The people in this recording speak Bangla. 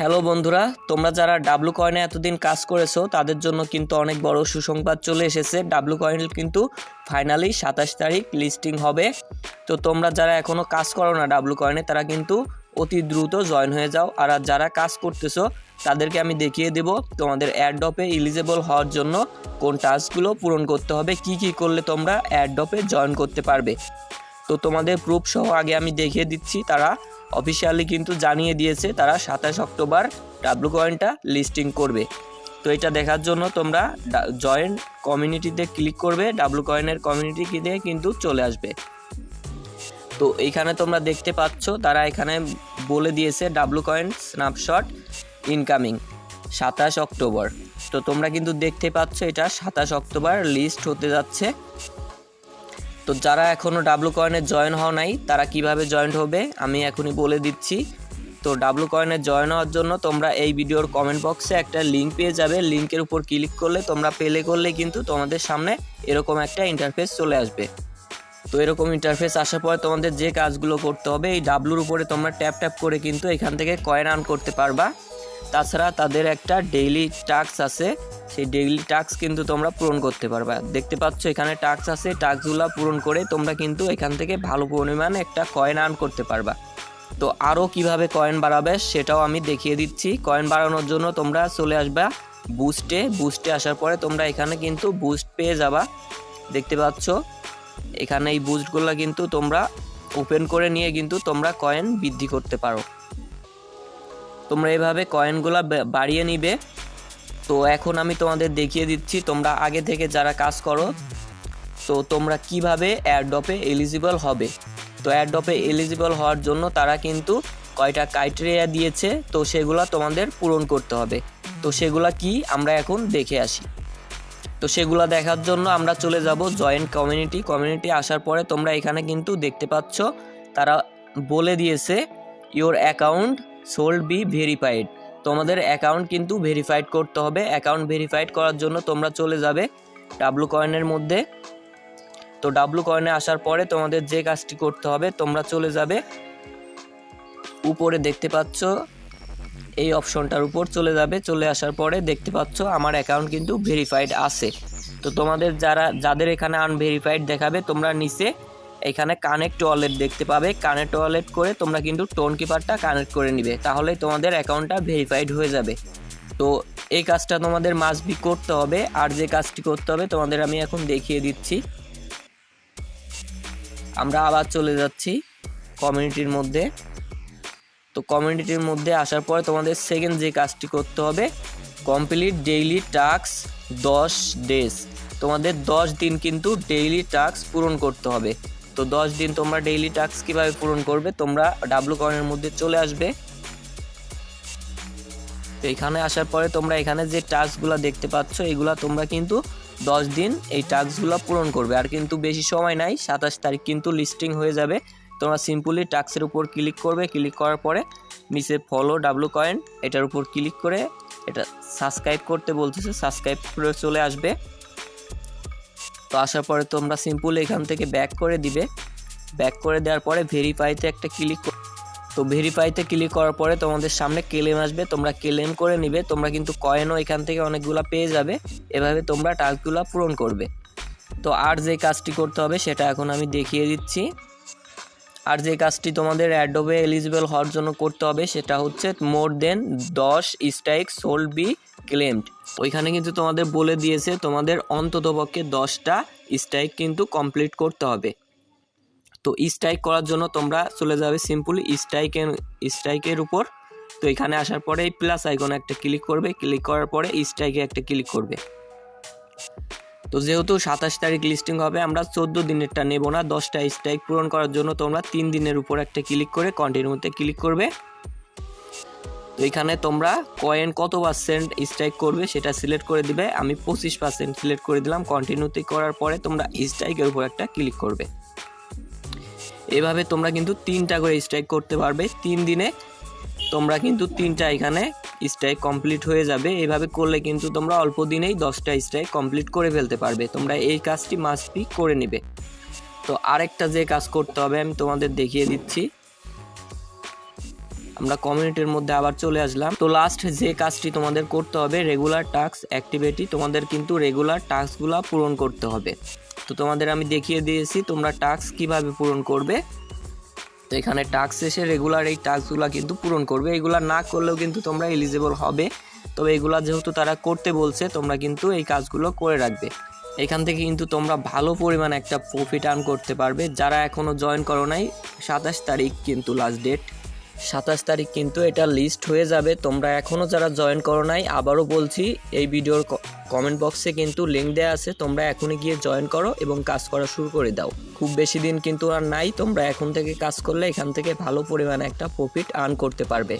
হ্যালো বন্ধুরা, তোমরা যারা ডাব্লু কয়েনে এতদিন কাজ করেছ, তাদের জন্য কিন্তু অনেক বড় সুসংবাদ চলে এসেছে। ডাব্লু কয়েন কিন্তু ফাইনালি সাতাশ তারিখ লিস্টিং হবে। তো তোমরা যারা এখনও কাজ করো না ডাব্লু কয়েনে তারা কিন্তু অতি দ্রুত জয়েন হয়ে যাও। আর যারা কাজ করতেছো, তাদেরকে আমি দেখিয়ে দেব তোমাদের অ্যাডডপে এলিজেবল হওয়ার জন্য কোন টাস্কগুলো পূরণ করতে হবে, কি কি করলে তোমরা অ্যাডডপে জয়েন করতে পারবে। তো তোমাদের প্রুফ সহ আগে আমি দেখিয়ে দিচ্ছি, তারা অফিসিয়ালি কিন্তু জানিয়ে দিয়েছে তারা সাতাশ অক্টোবর ডাব্লু কয়েনটা লিস্টিং করবে। তো এটা দেখার জন্য তোমরা জয়েন্ট কমিউনিটিতে ক্লিক করবে ডাব্লু কয়েনের কমিউনিটি দিয়ে কিন্তু চলে আসবে। তো এইখানে তোমরা দেখতে পাচ্ছ, তারা এখানে বলে দিয়েছে ডাব্লু কয়েন স্ন্যাপশট ইনকামিং সাতাশ অক্টোবর। তো তোমরা কিন্তু দেখতে পাচ্ছ এটা সাতাশ অক্টোবর লিস্ট হতে যাচ্ছে। তো যারা এখনও ডাব্লু কয়েনে জয়েন হওয়া নাই, তারা কীভাবে জয়েন হবে, আমি এখনই বলে দিচ্ছি। তো ডাব্লু কয়েনে জয়েন হওয়ার জন্য তোমরা এই ভিডিওর কমেন্ট বক্সে একটা লিঙ্ক পেয়ে যাবে। লিঙ্কের উপর ক্লিক করলে তোমরা পেলে করলে কিন্তু তোমাদের সামনে এরকম একটা ইন্টারফেস চলে আসবে। তো এরকম ইন্টারফেস আসার পরে তোমাদের যে কাজগুলো করতে হবে, এই ডাব্লুর উপরে তোমরা ট্যাপ ট্যাপ করে কিন্তু এখান থেকে কয়েন আর্ন করতে পারবা। তাছাড়া তাদের একটা ডেইলি টাস্ক আছে। সেই ডেইলি টাস্ক কিন্তু তোমরা পূরণ করতে পারবা। দেখতে পাচ্ছ, এখানে টাস্ক আছে। টাস্কগুলো পূরণ করে তোমরা কিন্তু এখান থেকে ভালো পরিমাণে একটা কয়েন আর্ন করতে পারবা। তো আরও কীভাবে কয়েন বাড়াবে সেটাও আমি দেখিয়ে দিচ্ছি। কয়েন বাড়ানোর জন্য তোমরা চলে আসবা বুস্টে বুস্টে আসার পরে তোমরা এখানে কিন্তু বুস্ট পেয়ে যাবা। দেখতে পাচ্ছ, এখানে এই বুস্টগুলো কিন্তু তোমরা ওপেন করে নিয়ে কিন্তু তোমরা কয়েন বৃদ্ধি করতে পারো। তোমরা এভাবে কয়েনগুলো বাড়িয়ে নিবে। তো এখন আমি তোমাদের দেখিয়ে দিচ্ছি, তোমরা আগে থেকে যারা কাজ করো, তো তোমরা কীভাবে অ্যাডডপে এলিজিবল হবে। তো অ্যাডডপে এলিজিবল হওয়ার জন্য তারা কিন্তু কয়টা ক্রাইটেরিয়া দিয়েছে, তো সেগুলো তোমাদের পূরণ করতে হবে। তো সেগুলা কি? আমরা এখন দেখে আসি। তো সেগুলো দেখার জন্য আমরা চলে যাব জয়েন্ট কমিউনিটি কমিউনিটি আসার পরে তোমরা এখানে কিন্তু দেখতে পাচ্ছ, তারা বলে দিয়েছে your account should be verified. তোমাদের অ্যাকাউন্ট কিন্তু ভেরিফাইড করতে হবে। অ্যাকাউন্ট ভেরিফাইড করার জন্য তোমরা চলে যাবে ডাব্লু কয়েনের মধ্যে। তো ডাব্লু কয়েনে আসার পরে তোমাদের যে কাজটি করতে হবে, তোমরা চলে যাবে। উপরে দেখতে পাচ্ছ, এই অপশনটার উপর চলে যাবে। চলে আসার পরে দেখতে পাচ্ছ, আমার অ্যাকাউন্ট কিন্তু ভেরিফাইড আছে। তো তোমাদের যারা, যাদের এখানে আনভেরিফাইড দেখাবে, তোমরা নিচে এখানে কানেক্ট ওয়ালেট দেখতে পাবে। কানেক্ট ওয়ালেট করে তোমরা কিন্তু টোন কিপারটা কানেক্ট করে নিবে। তাহলে তোমাদের অ্যাকাউন্টটা ভেরিফাইড হয়ে যাবে। তো এই কাজটা তোমাদের মাস্ট বি করতে হবে। আর যে কাজটি করতে হবে, তোমাদের আমি এখন দেখিয়ে দিচ্ছি। আমরা আবার চলে যাচ্ছি কমিউনিটির মধ্যে। তো কমিউনিটির মধ্যে আসার পরে তোমাদের সেকেন্ড যে কাজটি করতে হবে কমপ্লিট ডেইলি টাস্ক দশ ডেজ তোমাদের দশ দিন কিন্তু ডেইলি টাস্ক পূরণ করতে হবে। তো দশ দিন তোমরা ডেইলি টাস্ক কীভাবে পূরণ করবে, তোমরা ডাব্লু কয়েনের মধ্যে চলে আসবে। তো এখানে আসার পরে তোমরা এখানে যে টাস্কগুলো দেখতে পাচ্ছ, এগুলো তোমরা কিন্তু দশ দিন এই টাস্কগুলো পূরণ করবে। আর কিন্তু বেশি সময় নাই, সাতাশ তারিখ কিন্তু লিস্টিং হয়ে যাবে। তোমরা সিম্পলি টাস্কের উপর ক্লিক করবে ক্লিক করার পরে নিচে ফলো ডাব্লু কয়েন এটার উপর ক্লিক করে এটা সাবস্ক্রাইব করতে বলতেছে সাবস্ক্রাইব করে চলে আসবে। তো আসার পরে তোমরা সিম্পল এখান থেকে ব্যাক করে দিবে। ব্যাক করে দেওয়ার পরে ভেরিফাইতে একটা ক্লিক তো ভেরিফাইতে ক্লিক করার পরে তোমাদের সামনে ক্লেম আসবে। তোমরা ক্লেম করে নিবে। তোমরা কিন্তু কয়েনও এখান থেকে অনেকগুলো পেয়ে যাবে। এভাবে তোমরা টাস্কগুলো পূরণ করবে। তো আর যে কাজটি করতে হবে সেটা এখন আমি দেখিয়ে দিচ্ছি। আর যে কাজটি তোমাদের অ্যাডোবে এলিজিবল হওয়ার জন্য করতে হবে, সেটা হচ্ছে মোর দেন দশ স্ট্রাইক সোল্ড বি ক্লেমড ওইখানে কিন্তু তোমাদের বলে দিয়েছে, তোমাদের অন্ততপক্ষে দশটা স্ট্রাইক কিন্তু কমপ্লিট করতে হবে। তো স্ট্রাইক করার জন্য তোমরা চলে যাবে সিম্পলি স্ট্রাইকের স্ট্রাইকের উপর। তো এখানে আসার পরে এই প্লাস আইকনে একটা ক্লিক করবে ক্লিক করার পরে স্ট্রাইকে একটা ক্লিক করবে। তো যেহেতু সাতাশ তারিখ লিস্টিং হবে, আমরা চোদ্দ দিনেরটা নেব না, দশটা স্ট্রাইক পূরণ করার জন্য তোমরা তিন দিনের উপর একটা ক্লিক করে কন্টিনিউতে ক্লিক করবে। তো এখানে তোমরা কয়েন কত পার্সেন্ট স্ট্রাইক করবে সেটা সিলেক্ট করে দিবে, আমি পঁচিশ পার্সেন্ট সিলেক্ট করে দিলাম কন্টিনিউতে করার পরে তোমরা স্ট্রাইকের উপর একটা ক্লিক করবে। এভাবে তোমরা কিন্তু তিনটা করে স্ট্রাইক করতে পারবে, তিন দিনে তোমরা কিন্তু তিনটা এখানে স্ট্রাইক কমপ্লিট হয়ে যাবে। এভাবে করলে কিন্তু তোমরা অল্প দিনেই দশটা স্ট্রাইক কমপ্লিট করে ফেলতে পারবে। তোমরা এই কাজটি মাস্ট বি করে নেবে। তো আরেকটা যে কাজ করতে হবে, আমি তোমাদের দেখিয়ে দিচ্ছি। আমরা কমিউনিটির মধ্যে আবার চলে আসলাম। তো লাস্ট যে কাজটি তোমাদের করতে হবে রেগুলার টাস্ক অ্যাক্টিভিটি তোমাদের কিন্তু রেগুলার টাস্কগুলো পূরণ করতে হবে। তো তোমাদের আমি দেখিয়ে দিয়েছি তোমরা টাস্ক কীভাবে পূরণ করবে। তো এখানে টাস্ক এসে রেগুলার এই টাস্কগুলো কিন্তু পূরণ করবে। এগুলা না করলেও কিন্তু তোমরা এলিজেবল হবে। তবে এগুলা যেহেতু তারা করতে বলছে, তোমরা কিন্তু এই কাজগুলো করে রাখবে। এখান থেকে কিন্তু তোমরা ভালো পরিমাণ একটা প্রফিট আর্ন করতে পারবে। যারা এখনও জয়েন করো নাই, সাতাশ তারিখ কিন্তু লাস্ট ডেট সাতাশ তারিখ কিন্তু এটা লিস্ট হয়ে যাবে। তোমরা এখনও যারা জয়েন করো নাই, আবারও বলছি, এই ভিডিওর কমেন্ট বক্সে কিন্তু লিঙ্ক দেওয়া আছে। তোমরা এখনই গিয়ে জয়েন করো এবং কাজ করা শুরু করে দাও। খুব বেশি দিন কিন্তু আর নাই, তোমরা এখন থেকে কাজ করলে এখান থেকে ভালো পরিমাণে একটা প্রফিট আর্ন করতে পারবে।